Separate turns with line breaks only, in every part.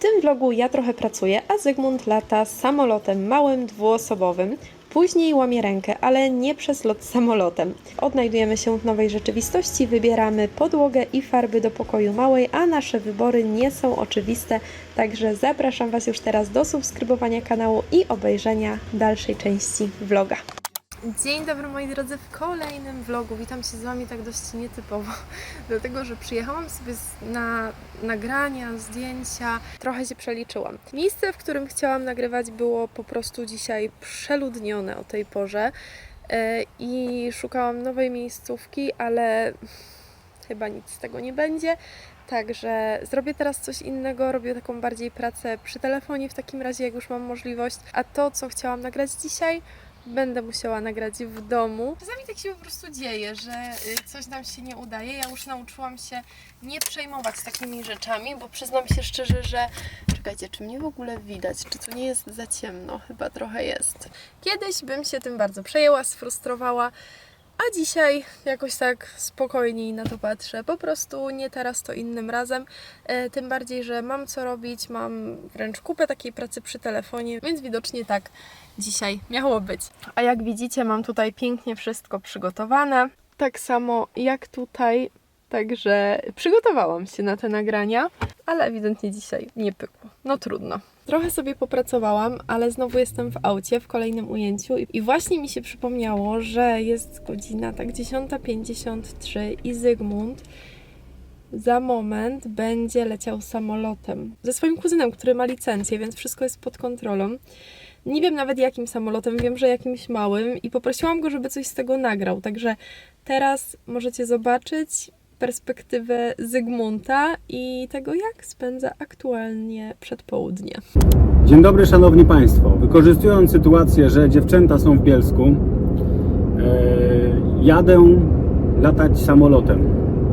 tym vlogu ja trochę pracuję, a Zygmunt lata samolotem małym, dwuosobowym. Później łamie rękę, ale nie przez lot samolotem. Odnajdujemy się w nowej rzeczywistości, wybieramy podłogę i farby do pokoju małej, a nasze wybory nie są oczywiste, także zapraszam Was już teraz do subskrybowania kanału i obejrzenia dalszej części vloga. Dzień dobry moi drodzy w kolejnym vlogu. Witam się z Wami tak dość nietypowo, dlatego że przyjechałam sobie na nagrania, zdjęcia, trochę się przeliczyłam. Miejsce, w którym chciałam nagrywać było po prostu dzisiaj przeludnione o tej porze e, i szukałam nowej miejscówki, ale chyba nic z tego nie będzie. Także zrobię teraz coś innego, robię taką bardziej pracę przy telefonie w takim razie, jak już mam możliwość. A to, co chciałam nagrać dzisiaj, będę musiała nagrać w domu. Czasami tak się po prostu dzieje, że y, coś nam się nie udaje. Ja już nauczyłam się nie przejmować takimi rzeczami, bo przyznam się szczerze, że czekajcie, czy mnie w ogóle widać? Czy tu nie jest za ciemno? Chyba trochę jest. Kiedyś bym się tym bardzo przejęła, sfrustrowała. A dzisiaj jakoś tak spokojniej na to patrzę. Po prostu nie teraz, to innym razem. E, tym bardziej, że mam co robić, mam wręcz kupę takiej pracy przy telefonie, więc widocznie tak dzisiaj miało być. A jak widzicie, mam tutaj pięknie wszystko przygotowane. Tak samo jak tutaj. Także przygotowałam się na te nagrania, ale ewidentnie dzisiaj nie pykło. No trudno. Trochę sobie popracowałam, ale znowu jestem w aucie w kolejnym ujęciu i- właśnie mi się przypomniało, że jest godzina tak 10.53 i Zygmunt za moment będzie leciał samolotem ze swoim kuzynem, który ma licencję, więc wszystko jest pod kontrolą. Nie wiem nawet jakim samolotem, wiem, że jakimś małym i poprosiłam go, żeby coś z tego nagrał. Także teraz możecie zobaczyć perspektywę Zygmunta i tego, jak spędza aktualnie przedpołudnie.
Dzień dobry, szanowni państwo. Wykorzystując sytuację, że dziewczęta są w Bielsku, e, jadę latać samolotem.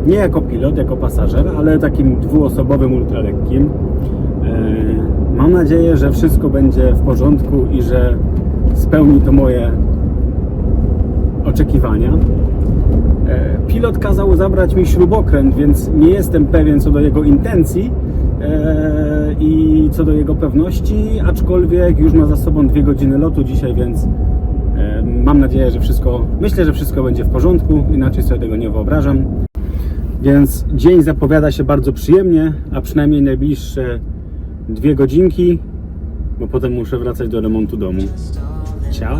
Nie jako pilot, jako pasażer, ale takim dwuosobowym, ultralekkim. E, mam nadzieję, że wszystko będzie w porządku i że spełni to moje oczekiwania. E, Pilot kazał zabrać mi śrubokręt, więc nie jestem pewien co do jego intencji e, i co do jego pewności, aczkolwiek już ma za sobą dwie godziny lotu dzisiaj, więc e, mam nadzieję, że wszystko, myślę, że wszystko będzie w porządku, inaczej sobie tego nie wyobrażam. Więc dzień zapowiada się bardzo przyjemnie, a przynajmniej najbliższe dwie godzinki, bo potem muszę wracać do remontu domu. Ciao!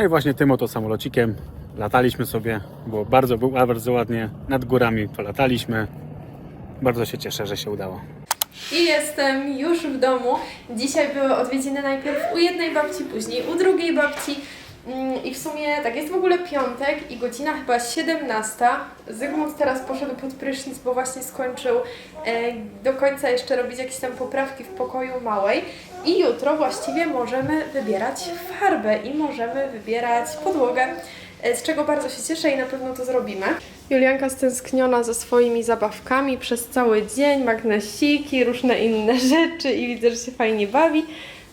No i właśnie tym oto samolocikiem lataliśmy sobie. Było bardzo, bardzo ładnie. Nad górami polataliśmy. Bardzo się cieszę, że się udało.
I jestem już w domu. Dzisiaj były odwiedziny najpierw u jednej babci, później u drugiej babci. Mm, I w sumie tak jest w ogóle piątek i godzina chyba 17. Zygmunt teraz poszedł pod prysznic, bo właśnie skończył e, do końca jeszcze robić jakieś tam poprawki w pokoju małej. I jutro właściwie możemy wybierać farbę i możemy wybierać podłogę. e, Z czego bardzo się cieszę i na pewno to zrobimy. Julianka stęskniona ze swoimi zabawkami przez cały dzień, magnesiki, różne inne rzeczy i widzę, że się fajnie bawi.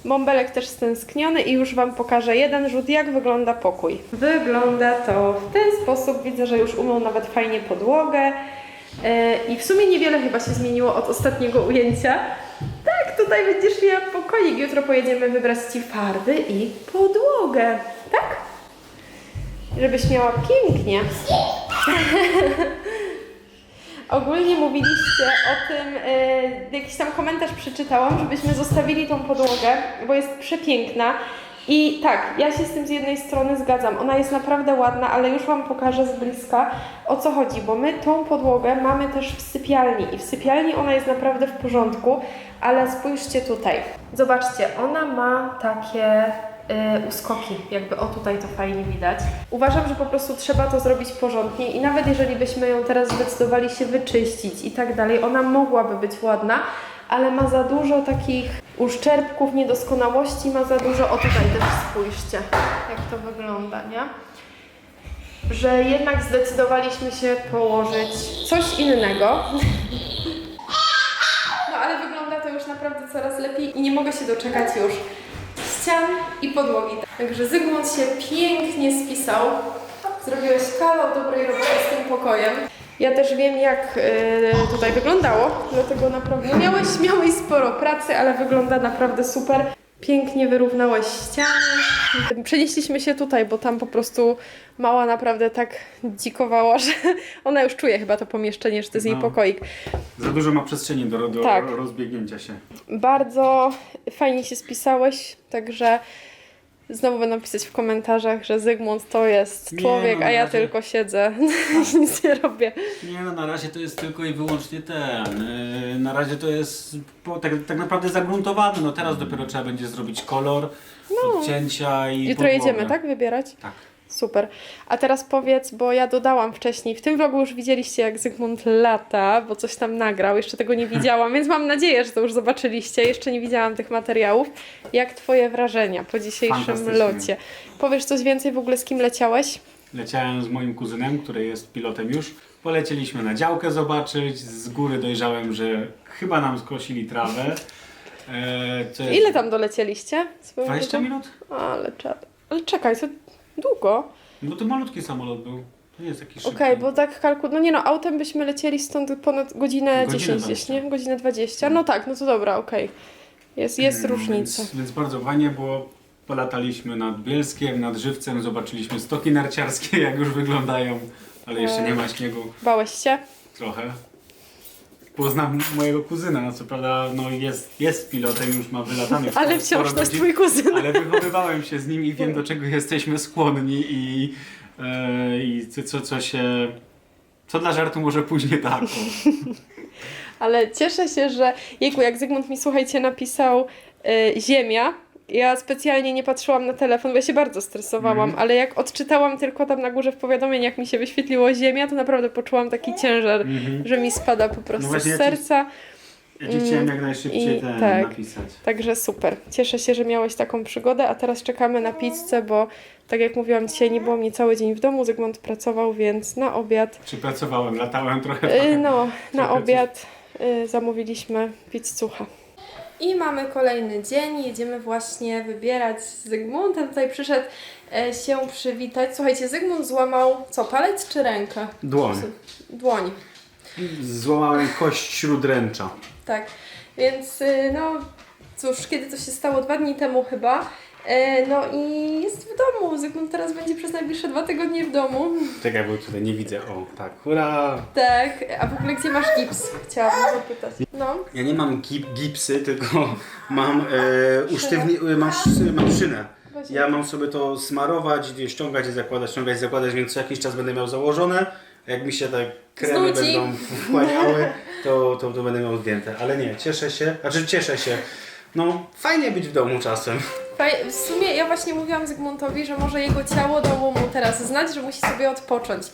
Bąbelek też stęskniony i już Wam pokażę jeden rzut, jak wygląda pokój. Wygląda to w ten sposób. Widzę, że już umył nawet fajnie podłogę. E, I w sumie niewiele chyba się zmieniło od ostatniego ujęcia. Tak, tutaj będziesz miała pokoik. Jutro pojedziemy wybrać Ci farby i podłogę. Tak? Żebyś miała pięknie. Ogólnie mówiliście o tym, yy, jakiś tam komentarz przeczytałam, żebyśmy zostawili tą podłogę, bo jest przepiękna. I tak, ja się z tym z jednej strony zgadzam. Ona jest naprawdę ładna, ale już Wam pokażę z bliska o co chodzi, bo my tą podłogę mamy też w sypialni i w sypialni ona jest naprawdę w porządku, ale spójrzcie tutaj. Zobaczcie, ona ma takie y, uskoki, jakby o tutaj to fajnie widać. Uważam, że po prostu trzeba to zrobić porządnie i nawet jeżeli byśmy ją teraz zdecydowali się wyczyścić i tak dalej, ona mogłaby być ładna, ale ma za dużo takich uszczerbków, niedoskonałości, ma za dużo, o tutaj też spójrzcie, jak to wygląda, nie? Że jednak zdecydowaliśmy się położyć coś innego. No ale wygląda to już naprawdę coraz lepiej i nie mogę się doczekać już ścian i podłogi. Także Zygmunt się pięknie spisał. Zrobiłeś kawał dobrej roboty z tym pokojem. Ja też wiem, jak y, tutaj wyglądało, dlatego naprawdę miałeś, miałeś sporo pracy, ale wygląda naprawdę super. Pięknie wyrównałeś ściany. Przenieśliśmy się tutaj, bo tam po prostu mała naprawdę tak dzikowała, że ona już czuje chyba to pomieszczenie, że to jest jej
No.
pokoik.
Za dużo ma przestrzeni do, do
Tak.
rozbiegnięcia się.
Bardzo fajnie się spisałeś, także znowu będą pisać w komentarzach, że Zygmunt to jest
Nie,
człowiek,
no,
a ja
raczej-
tylko siedzę i nic nie robię.
Nie no, na razie to jest tylko i wyłącznie ten. Yy, na razie to jest po, tak, tak naprawdę zagruntowane. No teraz dopiero trzeba będzie zrobić kolor, odcięcia i
No. Jutro
podłogę.
jedziemy, tak? Wybierać?
Tak.
Super. A teraz powiedz, bo ja dodałam wcześniej, w tym vlogu już widzieliście jak Zygmunt lata, bo coś tam nagrał, jeszcze tego nie widziałam, więc mam nadzieję, że to już zobaczyliście. Jeszcze nie widziałam tych materiałów. Jak Twoje wrażenia po dzisiejszym locie? Powiesz coś więcej w ogóle, z kim leciałeś?
Leciałem z moim kuzynem, który jest pilotem już. Polecieliśmy na działkę zobaczyć. Z góry dojrzałem, że chyba nam skosili trawę. E,
Ile tam dolecieliście? swoją
20
drogą?
minut?
Ale. Ale czekaj, to długo.
No to malutki samolot był. To nie jest taki szybki.
Okej, bo tak kalkul... No nie no, autem byśmy lecieli stąd ponad godzinę
Godzinę
10 gdzieś,
20.
nie? Godzinę 20. No tak, no to dobra, okej. Jest, jest
Mm,
różnica.
Więc, więc bardzo fajnie było. Polataliśmy nad Bielskiem, nad Żywcem, zobaczyliśmy stoki narciarskie, jak już wyglądają, ale jeszcze nie ma śniegu
Bałeś się?
trochę. Poznam mojego kuzyna, co prawda no jest, jest pilotem, już ma wylatany
Ale wciąż to jest twój kuzyn.
Ale wychowywałem się z nim i wiem, do czego jesteśmy skłonni i, e, i co, co, się... Co dla żartu może później tak.
Ale cieszę się, że... Jejku, jak Zygmunt mi, słuchajcie, napisał y, Ziemia, ja specjalnie nie patrzyłam na telefon, bo ja się bardzo stresowałam,
Mhm.
ale jak odczytałam tylko tam na górze w powiadomieniach mi się wyświetliło Ziemia, to naprawdę poczułam taki ciężar,
Mhm.
że mi spada po prostu
No
z
ja ci-
serca.
Ja ci chciałem jak najszybciej
I
ten
tak.
napisać.
Także super. Cieszę się, że miałeś taką przygodę, a teraz czekamy na pizzę, bo tak jak mówiłam, dzisiaj nie było mnie cały dzień w domu, Zygmunt pracował, więc na obiad,
Czy pracowałem, latałem trochę.
y, no, na obiad y, zamówiliśmy pizzucha. I mamy kolejny dzień, jedziemy właśnie wybierać z Zygmuntem. Tutaj przyszedł e, się przywitać. Słuchajcie, Zygmunt złamał co, palec czy rękę?
Dłoń.
Dłoń.
Złamałem kość śródręcza.
Tak, więc y, no cóż, kiedy to się stało? Dwa dni temu chyba. E, No i jest w domu. Zygmunt teraz będzie przez najbliższe dwa tygodnie w domu.
Czekaj, bo tutaj nie widzę. O, tak, hurra!
Tak, a w ogóle gdzie masz gips? Chciałabym zapytać. No,
Ja nie mam gip, gipsy, tylko mam e, usztywni, e, mam, sz- mam szynę.
Właśnie.
Ja mam sobie to smarować, ściągać i zakładać, ściągać i zakładać, więc co jakiś czas będę miał założone. Jak mi się te kremy
Znudzi.
będą wchłaniały, to, to, to będę miał zdjęte. Ale nie, cieszę się, znaczy cieszę się. No, fajnie być w domu czasem.
W sumie ja właśnie mówiłam Zygmuntowi, że może jego ciało dało mu teraz znać, że musi sobie odpocząć.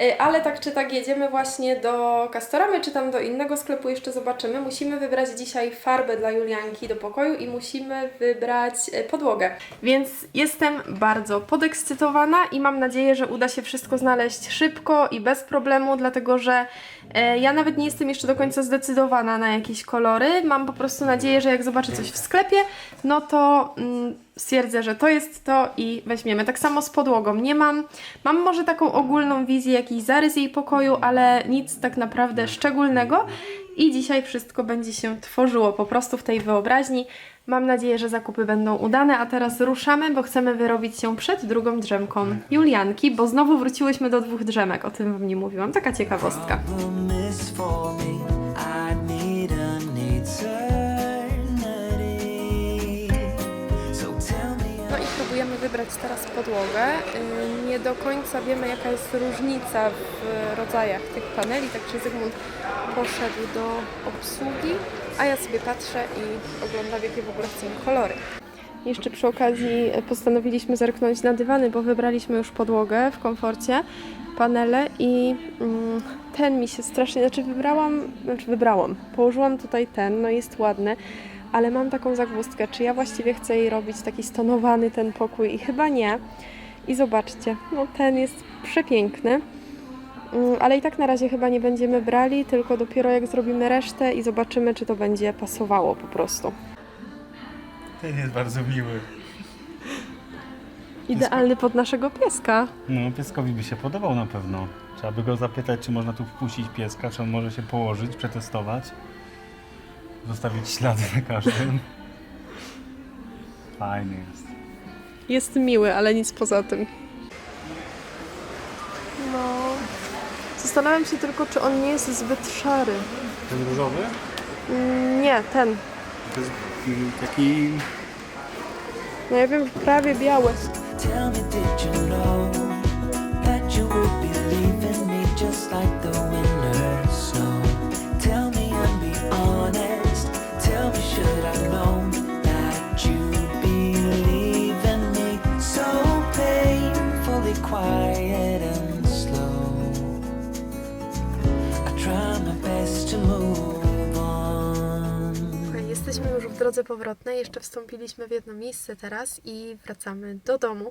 E, Ale tak czy tak jedziemy właśnie do Castoramy, czy tam do innego sklepu, jeszcze zobaczymy. Musimy wybrać dzisiaj farbę dla Julianki do pokoju i musimy wybrać e, podłogę. Więc jestem bardzo podekscytowana i mam nadzieję, że uda się wszystko znaleźć szybko i bez problemu, dlatego że e, ja nawet nie jestem jeszcze do końca zdecydowana na jakieś kolory. Mam po prostu nadzieję, że jak zobaczę coś w sklepie, no to mm, stwierdzę, że to jest to i weźmiemy. Tak samo z podłogą. Nie mam, mam może taką ogólną wizję, jakiś zarys jej pokoju, ale nic tak naprawdę szczególnego. I dzisiaj wszystko będzie się tworzyło po prostu w tej wyobraźni. Mam nadzieję, że zakupy będą udane, a teraz ruszamy, bo chcemy wyrobić się przed drugą drzemką Julianki, bo znowu wróciłyśmy do dwóch drzemek, o tym Wam nie mówiłam, taka ciekawostka. Próbujemy wybrać teraz podłogę. Yy, Nie do końca wiemy, jaka jest różnica w rodzajach tych paneli, także Zygmunt poszedł do obsługi, a ja sobie patrzę i oglądam, jakie w ogóle chcą kolory. Jeszcze przy okazji postanowiliśmy zerknąć na dywany, bo wybraliśmy już podłogę w komforcie, panele i mm, ten mi się strasznie, znaczy wybrałam, znaczy wybrałam, położyłam tutaj ten, no jest ładny, ale mam taką zagwozdkę, czy ja właściwie chcę jej robić taki stonowany ten pokój i chyba nie. I zobaczcie, no ten jest przepiękny, Mm, ale i tak na razie chyba nie będziemy brali, tylko dopiero jak zrobimy resztę i zobaczymy, czy to będzie pasowało po prostu.
Ten jest bardzo miły.
Idealny pod naszego pieska.
No, pieskowi by się podobał na pewno. Trzeba by go zapytać, czy można tu wpuścić pieska, czy on może się położyć, przetestować. Zostawić ślady na każdym. Fajny jest.
Jest miły, ale nic poza tym. No. Zastanawiam się tylko, czy on nie jest zbyt szary.
Ten różowy?
Mm, Nie, ten.
To jest mm, taki...
No ja wiem, prawie biały.
Tell me, did you know that you would be leaving me just like the
drodze powrotnej, jeszcze wstąpiliśmy w jedno miejsce teraz i wracamy do domu.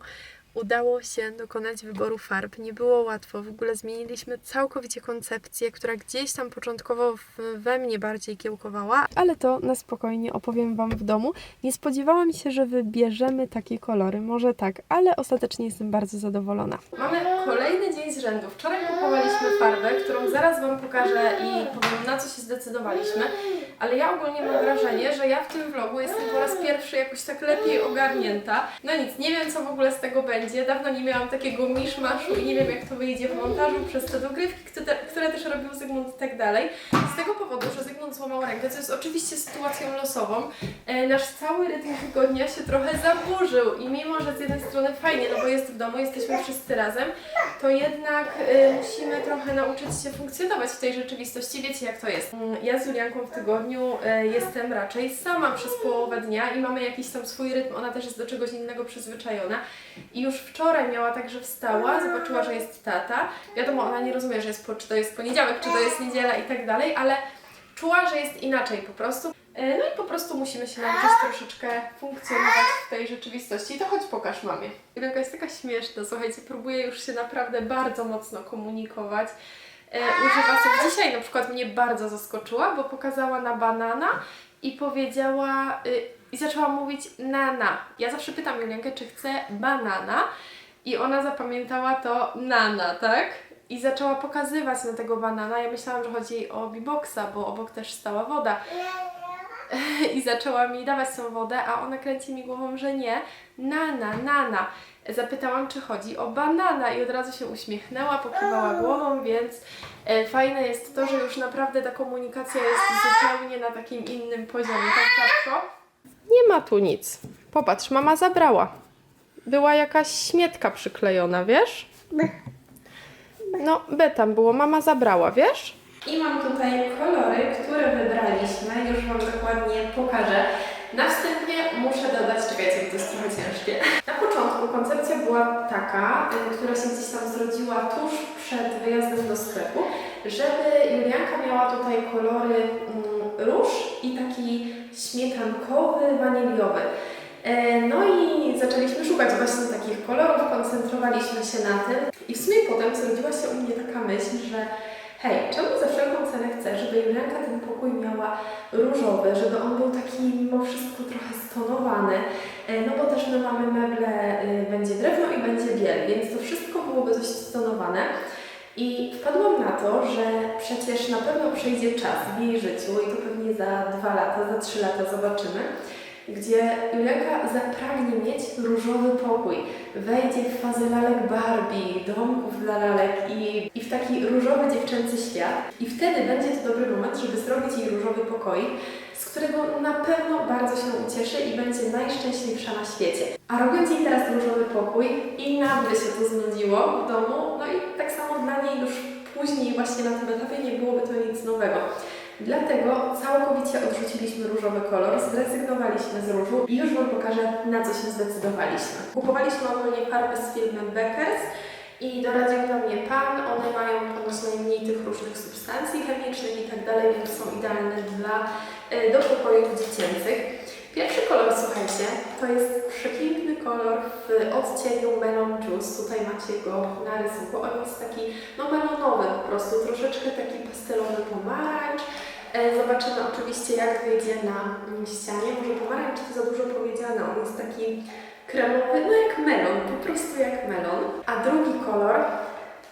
Udało się dokonać wyboru farb. Nie było łatwo. W ogóle zmieniliśmy całkowicie koncepcję, która gdzieś tam początkowo we mnie bardziej kiełkowała, ale to na spokojnie opowiem Wam w domu. Nie spodziewałam się, że wybierzemy takie kolory. Może tak, ale ostatecznie jestem bardzo zadowolona. Mamy kolejny dzień z rzędu. Wczoraj kupowaliśmy farbę, którą zaraz Wam pokażę i powiem na co się zdecydowaliśmy. Ale ja ogólnie mam wrażenie, że ja w tym vlogu jestem po raz pierwszy jakoś tak lepiej ogarnięta. No nic, nie wiem co w ogóle z tego będzie. Dawno nie miałam takiego miszmaszu i nie wiem jak to wyjdzie w montażu przez te dogrywki, które, które też robił Zygmunt i tak dalej. Z tego powodu, że Zygmunt złamał rękę, co jest oczywiście sytuacją losową, e, nasz cały rytm tygodnia się trochę zaburzył i mimo, że z jednej strony fajnie, no bo jest w domu, jesteśmy wszyscy razem, to jednak e, musimy trochę nauczyć się funkcjonować w tej rzeczywistości. Wiecie jak to jest. Mm, Ja z Julianką w tygodniu e, jestem raczej sama przez połowę dnia i mamy jakiś tam swój rytm, ona też jest do czegoś innego przyzwyczajona. I już wczoraj miała tak, że wstała, zobaczyła, że jest tata. Wiadomo, ona nie rozumie, że jest po, czy to jest poniedziałek, czy to jest niedziela i tak dalej, ale czuła, że jest inaczej po prostu. E, No i po prostu musimy się nauczyć troszeczkę funkcjonować w tej rzeczywistości. To choć pokaż mamie. Julianka jest taka śmieszna, słuchajcie, próbuje już się naprawdę bardzo mocno komunikować. E, używa słów. Dzisiaj na przykład mnie bardzo zaskoczyła, bo pokazała na banana i powiedziała y, i zaczęła mówić nana. Ja zawsze pytam Juliankę, czy chce banana i ona zapamiętała to nana, tak? I zaczęła pokazywać na tego banana. Ja myślałam, że chodzi o biboxa, bo obok też stała woda. I zaczęła mi dawać tą wodę, a ona kręci mi głową, że nie. Nana, nana. Zapytałam, czy chodzi o banana i od razu się uśmiechnęła, pokiwała głową, więc e, fajne jest to, że już naprawdę ta komunikacja jest zupełnie na takim innym poziomie, tak tatko? Nie ma tu nic. Popatrz, mama zabrała. Była jakaś śmietka przyklejona, wiesz? No, B tam było, mama zabrała, wiesz? I mam tutaj kolory, które wybraliśmy. Już Wam dokładnie pokażę. Na wstępie muszę dodać, czekajcie, bo to jest trochę ciężkie. Na początku koncepcja była taka, y, która się gdzieś tam zrodziła tuż przed wyjazdem do sklepu, żeby Julianka miała tutaj kolory mm, róż i taki śmietankowy, waniliowy. E, No i zaczęliśmy szukać właśnie takich kolorów, koncentrowaliśmy się na tym i w sumie potem zrodziła się u mnie taka myśl, że hej, czemu za wszelką cenę chcę, żeby Julianka ten pokój miała różowy, żeby on był taki mimo wszystko trochę stonowany, E, no bo też my mamy meble, y, będzie drewno i będzie biel, więc to wszystko byłoby dość stonowane. I wpadłam na to, że przecież na pewno przejdzie czas w jej życiu i to pewnie za dwa lata, za trzy lata zobaczymy, gdzie Julianka zapragnie mieć różowy pokój. Wejdzie w fazę lalek Barbie, domków dla lalek i, i w taki różowy dziewczęcy świat. I wtedy będzie to dobry moment, żeby zrobić jej różowy pokoik, z którego na pewno bardzo się ucieszy i będzie najszczęśliwsza na świecie. A robiąc jej teraz różowy pokój i by się to znudziło w domu, no i tak samo dla niej już później właśnie na tym etapie nie byłoby to nic nowego. Dlatego całkowicie odrzuciliśmy różowy kolor, zrezygnowaliśmy z różu i już Wam pokażę, na co się zdecydowaliśmy. Kupowaliśmy ogólnie farby z firmy Beckers i doradził nam je Pan. One mają ponoć najmniej tych różnych substancji chemicznych i tak dalej, więc są idealne dla, y, do pokojów dziecięcych. Pierwszy kolor, słuchajcie, to jest przepiękny kolor w odcieniu Melon Juice. Tutaj macie go na rysunku. On jest taki, no melonowy po prostu, troszeczkę taki pastelowy pomarańcz. E, Zobaczymy oczywiście, jak wyjdzie na ścianie. Może pomarańcz to za dużo powiedziane, on jest taki kremowy, no jak melon, po prostu jak melon. A drugi kolor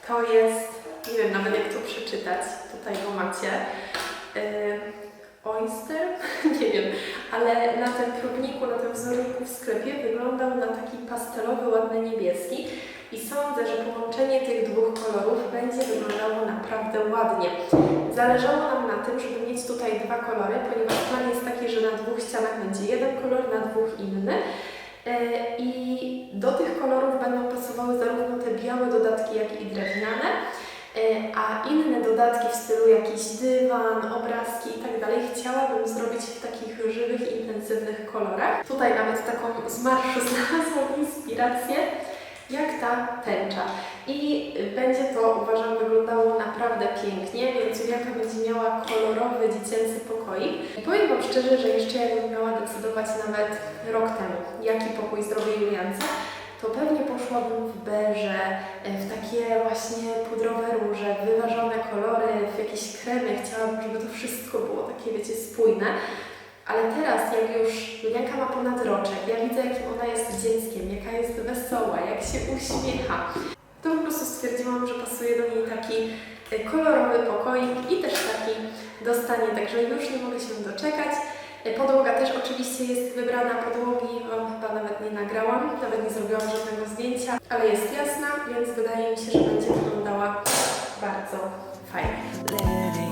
to jest, nie wiem nawet jak to przeczytać, tutaj go macie. E, Oyster? nie wiem, ale na tym próbniku, na tym wzorniku w sklepie wyglądał na taki pastelowy, ładny niebieski i sądzę, że połączenie tych dwóch kolorów będzie wyglądało naprawdę ładnie. Zależało nam na tym, żeby mieć tutaj dwa kolory, ponieważ plan jest taki, że na dwóch ścianach będzie jeden kolor, na dwóch inny. E, I do tych kolorów będą pasowały zarówno te białe dodatki, jak i drewniane. E, A inne dodatki w stylu jakiś dywan, obrazki i tak chciałabym zrobić w takich żywych, intensywnych kolorach. Tutaj nawet taką z marszu znalazłam inspirację, jak ta tęcza. I będzie to, uważam, wyglądało naprawdę pięknie, więc Julianka będzie miała kolorowy, dziecięcy pokoik. Powiem Wam szczerze, że jeszcze jakbym miała decydować nawet rok temu, jaki pokój zrobię Juliance, to pewnie poszłabym w beże, e, w takie właśnie pudrowe róże, wyważone kolory, w jakieś kremy. Chciałabym, żeby to wszystko było takie, wiecie, spójne. Ale teraz, jak już Julianka ma ponad roczek, ja widzę, jakim ona jest dzieckiem, jaka jest wesoła, jak się uśmiecha, to po prostu stwierdziłam, że pasuje do niej taki e, kolorowy pokoik i też taki dostanie, także już nie mogę się doczekać. E, podłoga też oczywiście jest wybrana, podłogi Wam chyba nawet nie nagrałam, nawet nie zrobiłam żadnego zdjęcia, ale jest jasna, więc wydaje mi się, że będzie wyglądała bardzo fajnie.